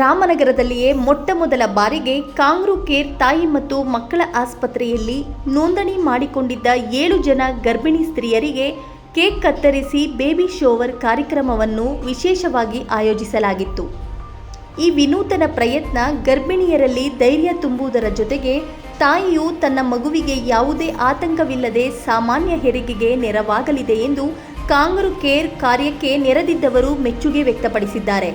ರಾಮನಗರದಲ್ಲಿಯೇ ಮೊಟ್ಟ ಮೊದಲ ಬಾರಿಗೆ ಕಾಂಗ್ರೂ ಕೇರ್ ತಾಯಿ ಮತ್ತು ಮಕ್ಕಳ ಆಸ್ಪತ್ರೆಯಲ್ಲಿ ನೋಂದಣಿ ಮಾಡಿಕೊಂಡಿದ್ದ ಏಳು ಜನ ಗರ್ಭಿಣಿ ಸ್ತ್ರೀಯರಿಗೆ ಕೇಕ್ ಕತ್ತರಿಸಿ ಬೇಬಿ ಶೋವರ್ ಕಾರ್ಯಕ್ರಮವನ್ನು ವಿಶೇಷವಾಗಿ ಆಯೋಜಿಸಲಾಗಿತ್ತು. ಈ ವಿನೂತನ ಪ್ರಯತ್ನ ಗರ್ಭಿಣಿಯರಲ್ಲಿ ಧೈರ್ಯ ತುಂಬುವುದರ ಜೊತೆಗೆ ತಾಯಿಯು ತನ್ನ ಮಗುವಿಗೆ ಯಾವುದೇ ಆತಂಕವಿಲ್ಲದೆ ಸಾಮಾನ್ಯ ಹೆರಿಗೆಗೆ ನೆರವಾಗಲಿದೆ ಎಂದು ಕಾಂಗ್ರೂ ಕೇರ್ ಕಾರ್ಯಕ್ಕೆ ನೆರೆದಿದ್ದವರು ಮೆಚ್ಚುಗೆ ವ್ಯಕ್ತಪಡಿಸಿದ್ದಾರೆ.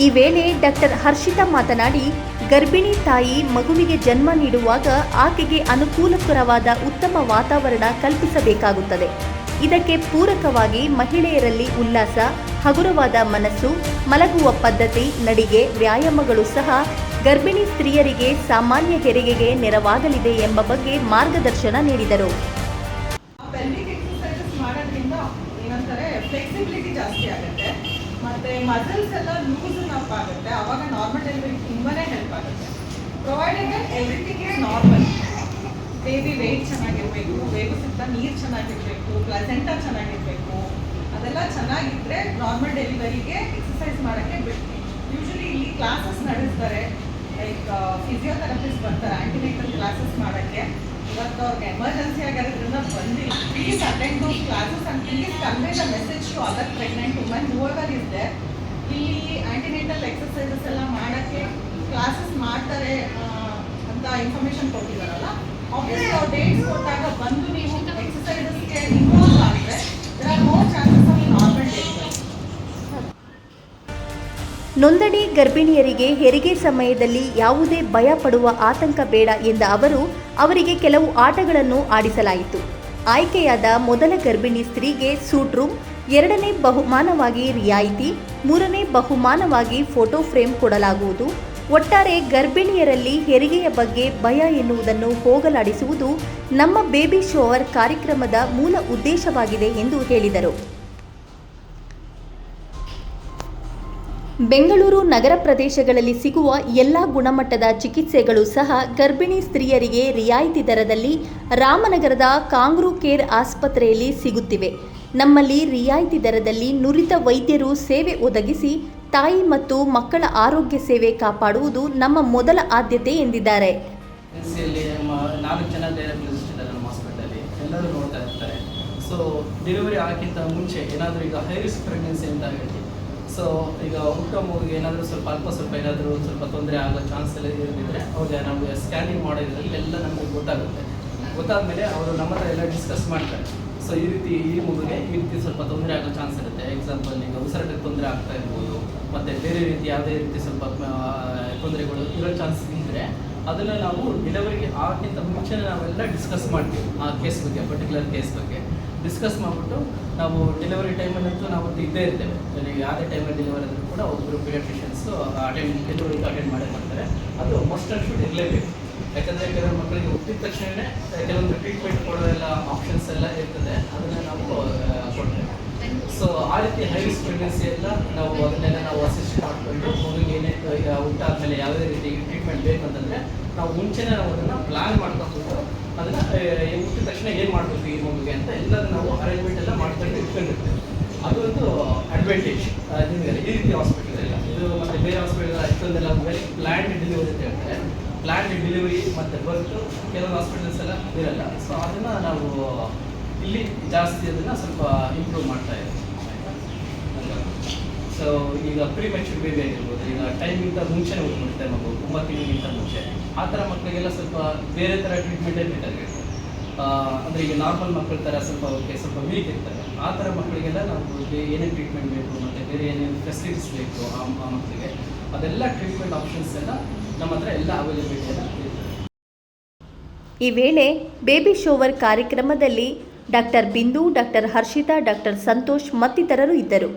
ಈ ವೇಳೆ ಡಾಕ್ಟರ್ ಹರ್ಷಿತಾ ಮಾತನಾಡಿ, ಗರ್ಭಿಣಿ ತಾಯಿ ಮಗುವಿಗೆ ಜನ್ಮ ನೀಡುವಾಗ ಆಕೆಗೆ ಅನುಕೂಲಕರವಾದ ಉತ್ತಮ ವಾತಾವರಣ ಕಲ್ಪಿಸಬೇಕಾಗುತ್ತದೆ. ಇದಕ್ಕೆ ಪೂರಕವಾಗಿ ಮಹಿಳೆಯರಲ್ಲಿ ಉಲ್ಲಾಸ, ಹಗುರವಾದ ಮನಸ್ಸು, ಮಲಗುವ ಪದ್ಧತಿ, ನಡಿಗೆ, ವ್ಯಾಯಾಮಗಳು ಸಹ ಗರ್ಭಿಣಿ ಸ್ತ್ರೀಯರಿಗೆ ಸಾಮಾನ್ಯ ಹೆರಿಗೆಗೆ ನೆರವಾಗಲಿದೆ ಎಂಬ ಬಗ್ಗೆ ಮಾರ್ಗದರ್ಶನ ನೀಡಿದರು. ಮತ್ತೆ ಮಸಲ್ಸ್ ಎಲ್ಲ ಲೂಸನ್ ಅಪ್ ಆಗುತ್ತೆ. ಅವಾಗ ನಾರ್ಮಲ್ ಡೆಲಿವರಿ ತುಂಬಾನೇ ಹೆಲ್ಪ್ ಆಗುತ್ತೆ. Provided everything is normal baby weight ಚೆನ್ನಾಗಿರ್ಬೇಕು ಬೇಬಿ ಸುತ್ತ ನೀರು ಚೆನ್ನಾಗಿರ್ಬೇಕು ಪ್ಲಸೆಂಟ ಚೆನ್ನಾಗಿರ್ಬೇಕು. ಅದೆಲ್ಲ ಚೆನ್ನಾಗಿದ್ರೆ ನಾರ್ಮಲ್ ಡೆಲಿವರಿಗೆ ಎಕ್ಸಸೈಸ್ ಮಾಡೋಕ್ಕೆ ಬಿಡ್ತೀವಿ. ಯೂಶಲಿ ಇಲ್ಲಿ ಕ್ಲಾಸಸ್ ನಡೆಸ್ತಾರೆ. ಲೈಕ್ ಫಿಸಿಯೋಥೆರಪಿಸ್ಟ್ ಬರ್ತಾರೆ ಆಂಟಿನೇಟಲ್ ಕ್ಲಾಸಸ್ ಮಾಡೋಕ್ಕೆ. ಇವತ್ತು ಅವ್ರಿಗೆ ಎಮರ್ಜೆನ್ಸಿ ಆಗಿರೋದ್ರಿಂದ ಬಂದಿಲ್ಲ. Please those classes and please convey the message to other pregnant women, whoever is there. ಇಲ್ಲಿ ಆಂಟಿನೇಟಲ್ ಎಕ್ಸಸೈಸಸ್ ಎಲ್ಲ ಮಾಡೋಕ್ಕೆ ಕ್ಲಾಸಸ್ ಮಾಡ್ತಾರೆ ಅಂತ ಇನ್ಫಾರ್ಮೇಶನ್ ಕೊಟ್ಟಿದ್ದಾರಲ್ಲ. ಆಬ್ವಿಯಸ್ಲಿ ಅವ್ರು ಡೇಟ್ಸ್ ಕೊಟ್ಟಾಗ ಬಂದು ನೀವು ಎಕ್ಸಸೈಸಸ್ಗೆ ಇನ್ವಾಲ್ವ್ ಆದರೆ ದರ್ ನೋಂದಣಿ ಗರ್ಭಿಣಿಯರಿಗೆ ಹೆರಿಗೆ ಸಮಯದಲ್ಲಿ ಯಾವುದೇ ಭಯ ಪಡುವ ಆತಂಕ ಬೇಡ ಎಂದ ಅವರು ಅವರಿಗೆ ಕೆಲವು ಆಟಗಳನ್ನು ಆಡಿಸಲಾಯಿತು. ಆಯ್ಕೆಯಾದ ಮೊದಲ ಗರ್ಭಿಣಿ ಸ್ತ್ರೀಗೆ ಸೂಟ್ ರೂಮ್, ಎರಡನೇ ಬಹುಮಾನವಾಗಿ ರಿಯಾಯಿತಿ, ಮೂರನೇ ಬಹುಮಾನವಾಗಿ ಫೋಟೋ ಫ್ರೇಮ್ ಕೊಡಲಾಗುವುದು. ಒಟ್ಟಾರೆ ಗರ್ಭಿಣಿಯರಲ್ಲಿ ಹೆರಿಗೆಯ ಬಗ್ಗೆ ಭಯ ಎನ್ನುವುದನ್ನು ಹೋಗಲಾಡಿಸುವುದು ನಮ್ಮ ಬೇಬಿ ಶೋವರ್ ಕಾರ್ಯಕ್ರಮದ ಮೂಲ ಉದ್ದೇಶವಾಗಿದೆ ಎಂದು ಹೇಳಿದರು. ಬೆಂಗಳೂರು ನಗರ ಪ್ರದೇಶಗಳಲ್ಲಿ ಸಿಗುವ ಎಲ್ಲ ಗುಣಮಟ್ಟದ ಚಿಕಿತ್ಸೆಗಳು ಸಹ ಗರ್ಭಿಣಿ ಸ್ತ್ರೀಯರಿಗೆ ರಿಯಾಯಿತಿ ದರದಲ್ಲಿ ರಾಮನಗರದ ಕಾಂಗ್ರೂ ಕೇರ್ ಆಸ್ಪತ್ರೆಯಲ್ಲಿ ಸಿಗುತ್ತಿವೆ. ನಮ್ಮಲ್ಲಿ ರಿಯಾಯಿತಿ ದರದಲ್ಲಿ ನುರಿತ ವೈದ್ಯರು ಸೇವೆ ಒದಗಿಸಿ, ತಾಯಿ ಮತ್ತು ಮಕ್ಕಳ ಆರೋಗ್ಯ ಸೇವೆ ಕಾಪಾಡುವುದು ನಮ್ಮ ಮೊದಲ ಆದ್ಯತೆ ಎಂದಿದ್ದಾರೆ. ಸೊ ಡೆಲಿವರಿ ಆಗಿಂತ ಮುಂಚೆ ಏನಾದರೂ ಈಗ ಹೈ ರಿಸ್ಕ್ ಪ್ರೆಗ್ನೆನ್ಸಿ ಅಂತ ಹೇಳಿ ಸೊ ಈಗ ಹುಟ್ಟೋ ಮಗುಗೆ ಏನಾದರೂ ಸ್ವಲ್ಪ ಅಲ್ಪ ಸ್ವಲ್ಪ ಏನಾದರೂ ಸ್ವಲ್ಪ ತೊಂದರೆ ಆಗೋ ಚಾನ್ಸ್ ಎಲ್ಲ ಇರದಿದ್ರೆ ಅವ್ರಿಗೆ ನಾವು ಸ್ಕ್ಯಾನಿಂಗ್ ಮಾಡೋದ್ರಲ್ಲಿ ಎಲ್ಲ ನಮಗೆ ಗೊತ್ತಾಗುತ್ತೆ. ಗೊತ್ತಾದಮೇಲೆ ಅವರು ನಮ್ಮ ಹತ್ರ ಎಲ್ಲ ಡಿಸ್ಕಸ್ ಮಾಡ್ತಾರೆ. ಸೊ ಈ ರೀತಿ ಈ ಮಗುಗೆ ಈ ರೀತಿ ಸ್ವಲ್ಪ ತೊಂದರೆ ಆಗೋ ಚಾನ್ಸ್ ಇರುತ್ತೆ. ಎಕ್ಸಾಂಪಲ್ ಈಗ ಉಸಿರಾಟಕ್ಕೆ ತೊಂದರೆ ಆಗ್ತಾ ಇರ್ಬೋದು, ಮತ್ತು ಬೇರೆ ರೀತಿ ಯಾವುದೇ ರೀತಿ ಸ್ವಲ್ಪ ತೊಂದರೆಗಳು ಇರೋ ಚಾನ್ಸ್ ಇದ್ದರೆ ಅದನ್ನು ನಾವು ಡೆಲಿವರಿಗೆ ಆಗಿಂತ ಮುಂಚೆನೇ ನಾವೆಲ್ಲ ಡಿಸ್ಕಸ್ ಮಾಡ್ತೀವಿ ಆ ಕೇಸ್ ಬಗ್ಗೆ ಪರ್ಟಿಕ್ಯುಲರ್ ಕೇಸ್ ಬಗ್ಗೆ. ಡಿಸ್ಕಸ್ ಮಾಡಿಬಿಟ್ಟು ನಾವು ಡೆಲಿವರಿ ಟೈಮಲ್ಲಂತೂ ನಾವು ಇದ್ದೇ ಇರ್ತೇವೆ. ಯಾವುದೇ ಟೈಮಲ್ಲಿ ಡೆಲಿವರಿ ಆದರೂ ಕೂಡ ಒಬ್ಬರು ಪೀಡಿಯಾಟ್ರಿಷಿಯನ್ಸು ಅಟೆಂಡ್ ಡೆಲಿವರಿ ಅಟೆಂಡ್ ಮಾಡೇ ಮಾಡ್ತಾರೆ. ಅದು ಮಸ್ಟ್ ಆ್ಯಂಡ್ ಇರಲೇಬೇಕು. ಯಾಕಂದರೆ ಕೆಲವರು ಮಕ್ಕಳಿಗೆ ಹುಟ್ಟಿದ ತಕ್ಷಣವೇ ಕೆಲವೊಂದು ಟ್ರೀಟ್ಮೆಂಟ್ ಕೊಡೋ ಎಲ್ಲ ಆಪ್ಷನ್ಸ್ ಎಲ್ಲ ಇರ್ತದೆ. ಅದನ್ನು ನಾವು ಕೊಡ್ತೇವೆ. ಸೊ ಆ ರೀತಿ ಹೈ ರಿಸ್ಕ್ ಪ್ರೆಗ್ನೆನ್ಸಿ ಎಲ್ಲ ನಾವು ಅದನ್ನೆಲ್ಲ ನಾವು ಅಸಿಸ್ಟ್ ಮಾಡಿಕೊಂಡು ಮಗುಗೆ ಏನೇ ಹುಟ್ಟಾದ್ಮೇಲೆ ಯಾವುದೇ ರೀತಿ ಟ್ರೀಟ್ಮೆಂಟ್ ಬೇಕಂತಂದರೆ ನಾವು ಮುಂಚೆನೇ ನಾವು ಅದನ್ನು ಪ್ಲ್ಯಾನ್ ಮಾಡ್ಕೊಂಡು ಅದನ್ನು ತಕ್ಷಣ ಏನು ಮಾಡಬೇಕು ಈ ಮಗುಗೆ ಅಂತ ಎಲ್ಲ ನಾವು ಅರೇಂಜ್ಮೆಂಟ್ ಎಲ್ಲ ಮಾಡ್ಕೊಂಡು ಇಟ್ಕೊಂಡಿರ್ತೀವಿ. ಅದೊಂದು ಅಡ್ವಾಂಟೇಜ್ ನಿಮಗೆ ಈ ರೀತಿ ಹಾಸ್ಪಿಟಲ್ ಎಲ್ಲ. ಇದು ಮತ್ತು ಬೇರೆ ಹಾಸ್ಪಿಟಲ್ ಅಷ್ಟೊಂದೆಲ್ಲ ವೆರಿ ಪ್ಲ್ಯಾಂಡ್ ಡೆಲಿವರಿ ಅಂತ ಹೇಳ್ತಾರೆ. ಪ್ಲ್ಯಾಂಡ್ ಡೆಲಿವರಿ ಮತ್ತು ಬರ್ತು ಕೆಲವು ಹಾಸ್ಪಿಟಲ್ಸ್ ಎಲ್ಲ ಇರಲ್ಲ. ಸೊ ಅದನ್ನು ನಾವು ಇಲ್ಲಿ ಜಾಸ್ತಿ ಅದನ್ನು ಸ್ವಲ್ಪ ಇಂಪ್ರೂವ್ ಮಾಡ್ತಾ ಇದ್ದೀವಿ. ಸೊ ಈಗ ಪ್ರೀ ಮೆಚೂರ್ ಬೇಬಿ ಆಗಿರ್ಬೋದು, ಈಗ ಟೈಮಿಂದ ಮುಂಚೆನೇ ಹೋಗ್ಬಿಡುತ್ತೆ ಮಗು, ಒಂಬತ್ತು ತಿಂಗಳಿಗಿಂತ ಮುಂಚೆ. ಆ ಥರ ಮಕ್ಕಳಿಗೆಲ್ಲ ಸ್ವಲ್ಪ ಬೇರೆ ಥರ ಟ್ರೀಟ್ಮೆಂಟೇ ಬೇಕಾಗಿರುತ್ತೆ? ಅಂದ್ರೆ ಈಗ ನಾರ್ಮಲ್ ಮಕ್ಕಳ ಥರ ಸ್ವಲ್ಪ ಅವ್ರಿಗೆ ಸ್ವಲ್ಪ ವೀಕ್ ಇರ್ತಾರೆ. ಆ ಥರ ಮಕ್ಕಳಿಗೆಲ್ಲ ನಾವು ಏನೇನು ಟ್ರೀಟ್ಮೆಂಟ್ ಬೇಕು ಮತ್ತು ಬೇರೆ ಏನೇನು ಫೆಸಿಲಿಟೀಸ್ ಬೇಕು ಆ ಆ ಮಕ್ಕಳಿಗೆ ಅದೆಲ್ಲ ಟ್ರೀಟ್ಮೆಂಟ್ ಆಪ್ಷನ್ಸ್ ಎಲ್ಲ ನಮ್ಮ ಹತ್ರ ಎಲ್ಲ ಅವೈಲೇಬಿಲಿಟಿ ಎಲ್ಲ ಈ ವೇಳೆ ಬೇಬಿ ಶೋವರ್ ಕಾರ್ಯಕ್ರಮದಲ್ಲಿ doctor Bindu doctor Harshita doctor Santosh ಮತ್ತಿತರರು ಇದ್ದರು.